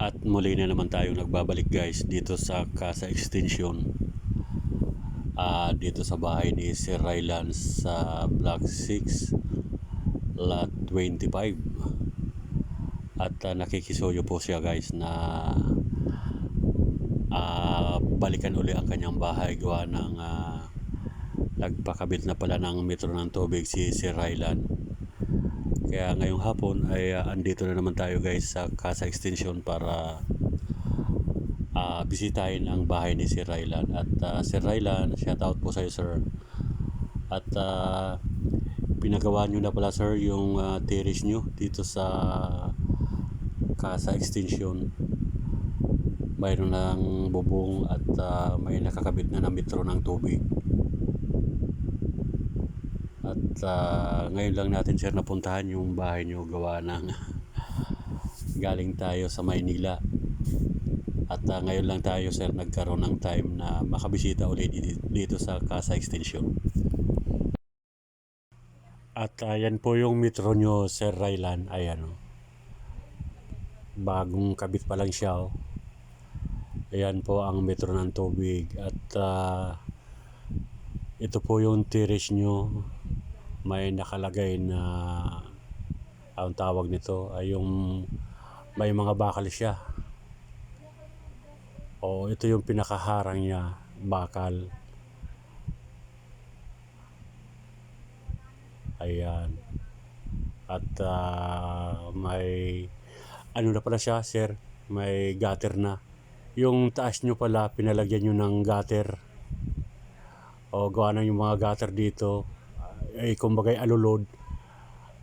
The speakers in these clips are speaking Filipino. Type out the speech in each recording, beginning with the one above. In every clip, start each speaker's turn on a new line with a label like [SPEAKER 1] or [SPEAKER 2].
[SPEAKER 1] At muli na naman tayong nagbabalik guys dito sa Casa Extension. Ah, dito sa bahay ni Sir Rylan sa Block 6 Lot 25. At ah, nakikisuyo po siya guys na ah, balikan uli ang kanyang bahay gawa ng ah, nagpakabit na pala ng metro ng tubig si Sir Rylan. Kaya ngayong hapon ay ah, andito na naman tayo guys sa Casa Extension para ah, bisitahin ang bahay ni Sir Rylan. At ah, Sir Rylan, shout out po sa iyo sir. At ah, pinagawa nyo na pala sir yung ah, terrace nyo dito sa Casa Extension. Mayroon ng bubong at ah, may nakakabit na na metro ng tubig. At ah, ngayon lang natin sir napuntahan yung bahay nyo gawa ng galing tayo sa Maynila. At ah, ngayon lang tayo sir nagkaroon ng time na makabisita ulit dito, sa Casa Extension. At ah, yan po yung metro nyo Sir Rylan. Ayan o. Bagong kabit pa lang siya o. Ayan po ang metro ng tubig. At ah, ito po yung terrace nyo. May nakalagay na ang tawag nito ay yung may mga bakal siya. O ito yung pinakaharang niya, bakal. Ayan. At ah, may ano na pala siya, sir, may gutter na. Yung taas nyo pala, pinalagyan nyo ng gutter. O gawa na yung mga gutter dito, ay kumbagay alulod,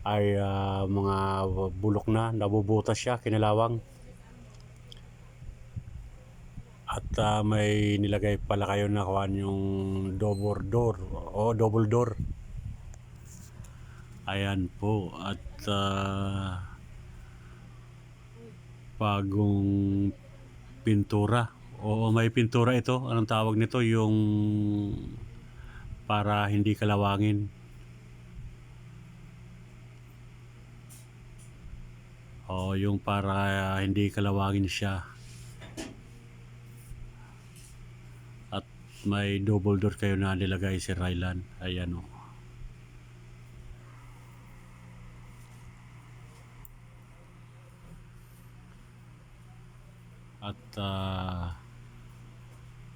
[SPEAKER 1] ay ah, mga bulok na, nabubutas siya, kinalawang. At ah, may nilagay pala kayo na kawan yung double door, o double door. Ayan po, at ah, bagong pintura. Oo, may pintura ito. Anong tawag nito? Yung para hindi kalawangin. Oo, yung para hindi kalawangin siya. At may double door kayo na nilagay si Rylan. Ayan o. At ah,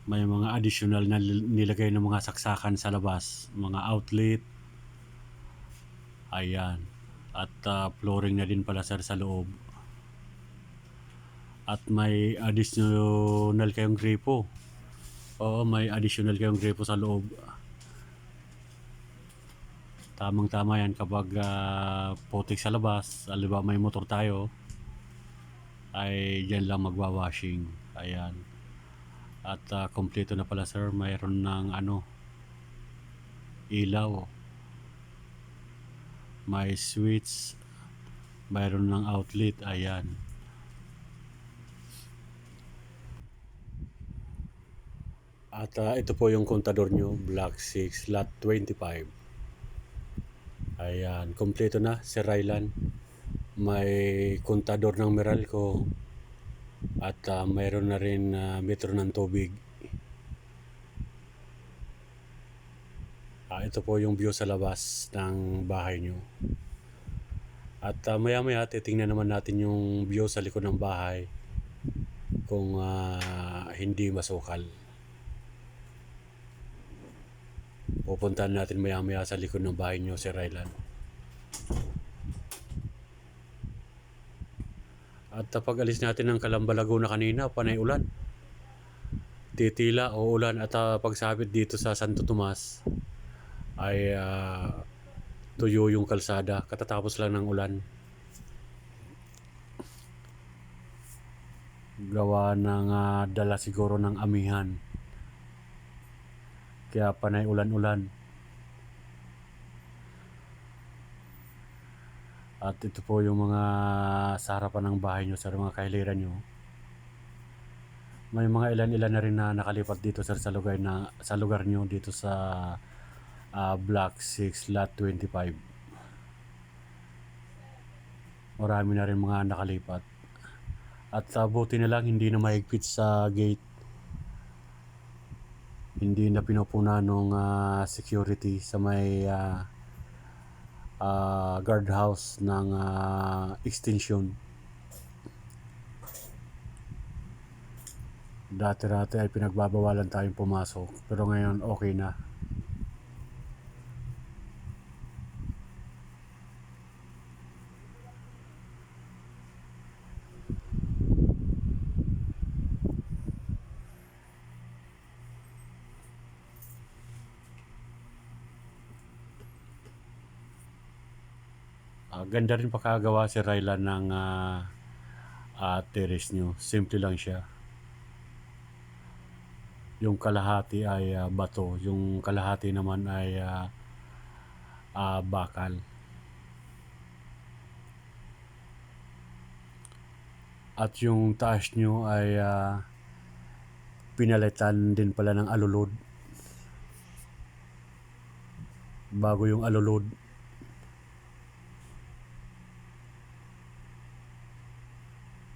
[SPEAKER 1] may mga additional na nil- nilagay ng mga saksakan sa labas, mga outlet. Ayan. At ah, flooring na din pala sir sa loob. At may additional kayong gripo. Oo, may additional kayong gripo sa loob. Tamang-tama yan kapag ah, putik sa labas, aliba may motor tayo, ay dyan lang magwa-washing. Ayan. At kompleto na pala sir, mayroon ng ano, ilaw. May switch, mayroon ng outlet, ayan. At ah, ito po yung kontador nyo, Block 6, Lot 25. Ayan, kompleto na, Sir Rylan. May kontador ng Meralco at ah, mayroon na rin ah, metro ng tubig. Ah, ito po yung view sa labas ng bahay nyo. At ah, maya maya titingnan naman natin yung view sa likod ng bahay kung ah, hindi masukal. Pupuntahan natin maya maya sa likod ng bahay nyo, Sir Rylan. At uh, alis natin ng Calamba Laguna kanina, panay ulan. Titila o ulan at uh, pagsabit dito sa Santo Tomas ay uh, tuyo yung kalsada. Katatapos lang ng ulan. Gawa ng uh, dala siguro ng amihan. Kaya panay ulan-ulan. At ito po yung mga sa harapan ng bahay nyo, sir, mga kahiliran nyo. May mga ilan-ilan na rin na nakalipat dito, sir, sa lugar, na, sa lugar nyo dito sa ah, Block 6, Lot 25. Marami na rin mga nakalipat. At uh, buti na lang hindi na mahigpit sa gate. Hindi na pinupuna ng security sa may uh, uh, guardhouse ng uh, extension. Dati-dati ay pinagbabawalan tayong pumasok. Pero ngayon okay na. Ah, ganda rin pakagawa si Rylan ng ah, ah, terrace nyo. Simple lang siya. Yung kalahati ay ah, bato, yung kalahati naman ay ah, ah, bakal. At yung taas nyo ay ah, pinalitan din pala ng alulod. Bago yung alulod.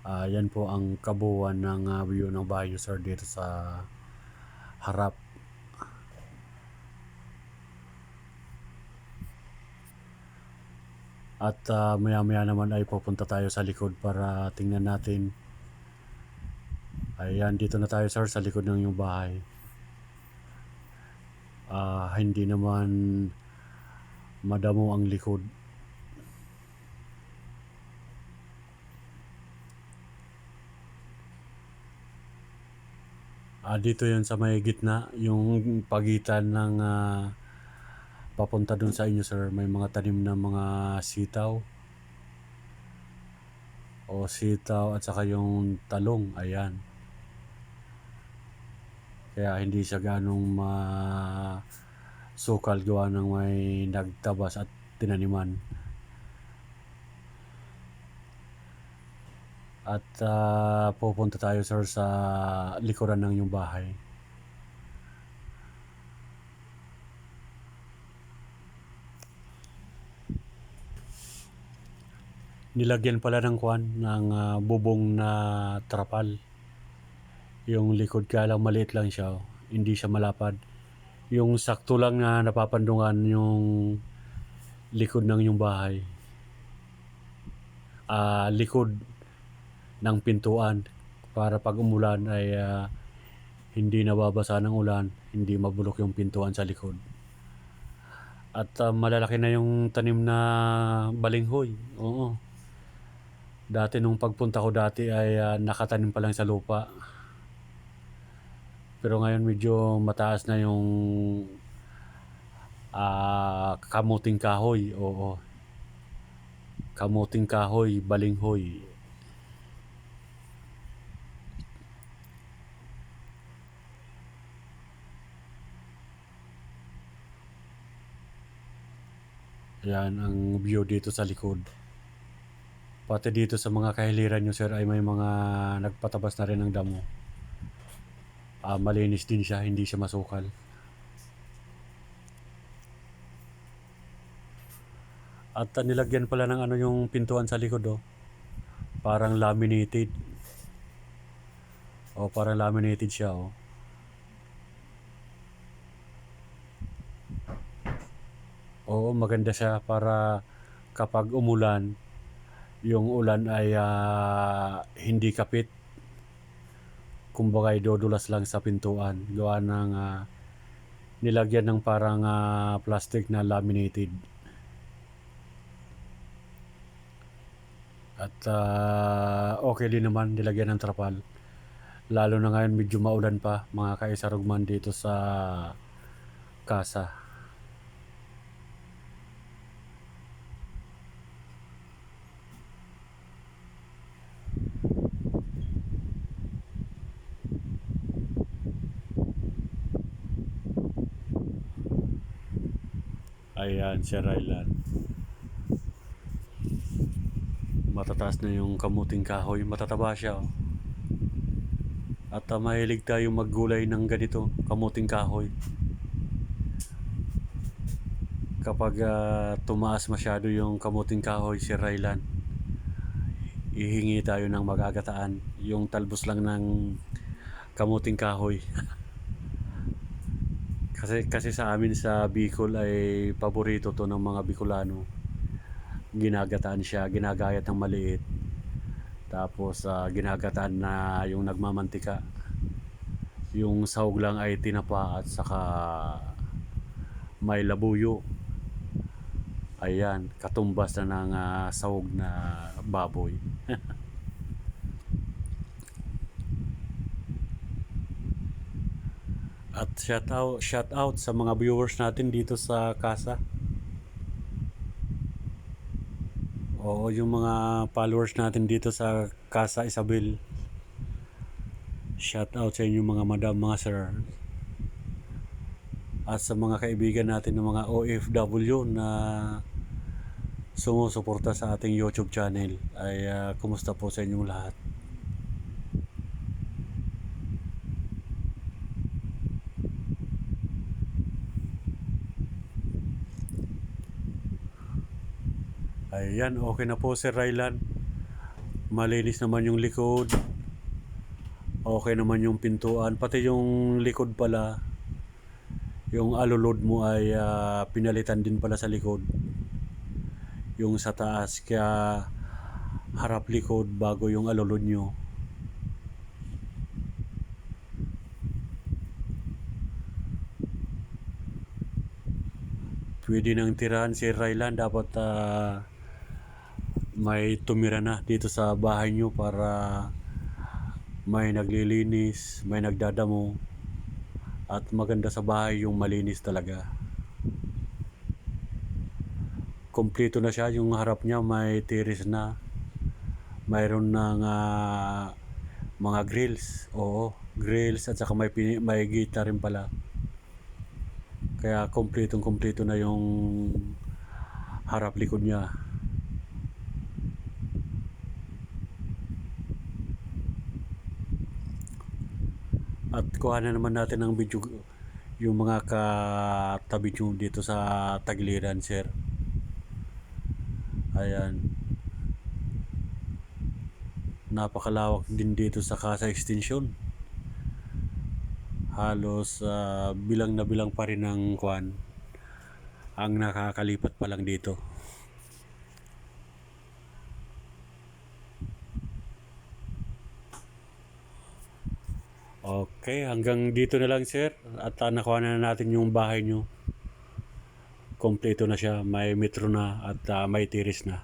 [SPEAKER 1] Ah, yan po ang kabuuan ng ah, view ng Bayo Sir dito sa harap. At ah, maya-maya naman ay pupunta tayo sa likod para tingnan natin. Ayan, dito na tayo sir sa likod ng iyong bahay. Ah, hindi naman madamo ang likod. Ah, dito yun sa may gitna, yung pagitan ng ah, papunta dun sa inyo sir, may mga tanim na mga sitaw. O sitaw at saka yung talong, ayan. Kaya hindi siya ganong masukal gawa ng may nagtabas at tinaniman. At ah, pupunta tayo sir sa likuran ng iyong bahay. Nilagyan pala ng kwan ng ah, bubong na trapal. Yung likod kaya lang maliit lang siya, oh. hindi siya malapad. Yung sakto lang na napapandungan yung likod ng iyong bahay. Ah, likod ng pintuan para pag umulan ay ah, hindi nababasa ng ulan, hindi mabulok yung pintuan sa likod. At ah, malalaki na yung tanim na balinghoy. Oo. Dati nung pagpunta ko dati ay ah, nakatanim pa lang sa lupa. Pero ngayon medyo mataas na yung ah, kamuting kahoy. Oo. Kamuting kahoy, balinghoy. Yan ang view dito sa likod. Pati dito sa mga kahiliran nyo sir ay may mga nagpatabas na rin ng damo. Ah, malinis din siya, hindi siya masukal. At ah, nilagyan pala ng ano yung pintuan sa likod oh. Parang laminated. Oh, parang laminated siya oh. Oo, maganda siya para kapag umulan, yung ulan ay ah, hindi kapit. Kumbaga ay dodulas lang sa pintuan. Gawa ng ah, nilagyan ng parang ah, plastic na laminated. At ah, okay din naman nilagyan ng trapal. Lalo na ngayon medyo maulan pa mga kaisarugman dito sa kasa. Ayan, si Rylan. Matataas na yung kamuting kahoy. Matataba siya. Oh. At uh, mahilig tayo maggulay ng ganito, kamuting kahoy. Kapag ah, tumaas masyado yung kamuting kahoy si Rylan, ihingi tayo ng magagataan. Yung talbos lang ng kamuting kahoy. kasi kasi sa amin sa Bicol ay paborito to ng mga Bicolano. Ginagataan siya, ginagayat ng maliit. Tapos ah, ginagataan na yung nagmamantika. Yung sahog lang ay tinapa at saka may labuyo. Ayan, katumbas na ng ah, sahog na baboy. At shout out, shout out sa mga viewers natin dito sa Casa. Oo, yung mga followers natin dito sa Casa Isabel. Shout out sa inyo mga madam, mga sir. At sa mga kaibigan natin ng mga OFW na sumusuporta sa ating YouTube channel ay ah, kumusta po sa inyong lahat? Ayan, okay na po Sir Rylan. Malinis naman yung likod. Okay naman yung pintuan. Pati yung likod pala, yung alulod mo ay ah, pinalitan din pala sa likod. Yung sa taas, kaya harap likod bago yung alulod nyo. Pwede nang tirahan si Rylan. Dapat ah, may tumira na dito sa bahay nyo para may naglilinis, may nagdadamo. At maganda sa bahay yung malinis talaga. Kompleto na siya. Yung harap niya may tiris na. Mayroon ng ah, mga grills. Oo, grills at saka may, may gita rin pala. Kaya kompletong kompleto na yung harap likod niya. At kuha na naman natin ng video yung mga katabi nyo dito sa Tagiliran, sir. Ayan. Napakalawak din dito sa Casa Extension. Halos ah, bilang na bilang pa rin ng kwan ang nakakalipat pa lang dito. Okay, hanggang dito na lang sir. At uh, nakuha na natin yung bahay nyo. Kompleto na siya. May metro na at ah, may tiris na.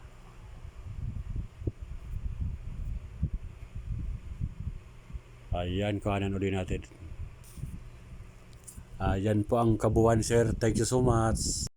[SPEAKER 1] Ayan, kuhanan ulit natin. Ayan po ang kabuuan sir. Thank you so much.